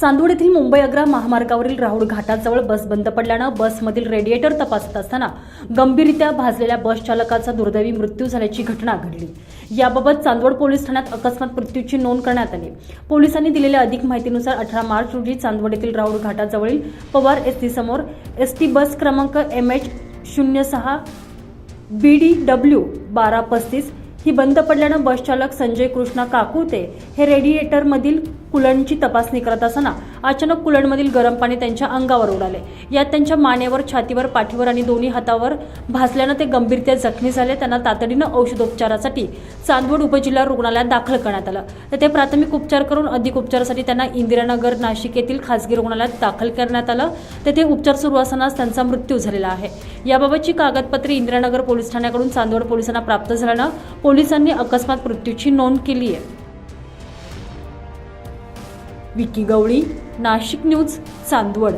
चांदवड येथील मुंबई आग्रा महामार्गावरील राहुल घाटाजवळ बस बंद पडल्यानं बसमधील रेडिएटर तपासत असताना गंभीररित्या भाजलेल्या बस चालकाचा दुर्दैवी मृत्यू झाल्याची घटना घडली. याबाबत चांदवड पोलीस ठाण्यात अकस्मात मृत्यूची नोंद करण्यात आली. पोलिसांनी दिलेल्या अधिक माहितीनुसार अठरा मार्च रोजी चांदवड येथील राहुल घाटाजवळील पवार एसटी समोर एसटी बस क्रमांक एम एच शून्य सहा बी डी डब्ल्यू बारा पस्तीस ही बंद पडल्यानं बस चालक संजय कृष्णा काकुते हे रेडिएटरमधील कुलंडची तपासणी करत असताना अचानक कुलंडमधील गरम पाणी त्यांच्या अंगावर उडाले. यात त्यांच्या मानेवर छातीवर पाठीवर आणि दोन्ही हातावर भासल्यानं ते गंभीरत्या जखमी झाले. त्यांना तातडीनं औषधोपचारासाठी चांदवड उपजिल्हा रुग्णालयात दाखल करण्यात आलं. तेथे प्राथमिक उपचार करून अधिक उपचारासाठी त्यांना इंदिरानगर नाशिक येथील खासगी रुग्णालयात दाखल करण्यात आलं. तेथे उपचार सुरू असतानाच त्यांचा मृत्यू झालेला आहे. याबाबतची कागदपत्रे इंदिरानगर पोलीस ठाण्याकडून चांदवड पोलिसांना प्राप्त झाल्यानं पोलिसांनी अकस्मात मृत्यूची नोंद केली आहे विकी गवळी नाशिक न्यूज चांदवड.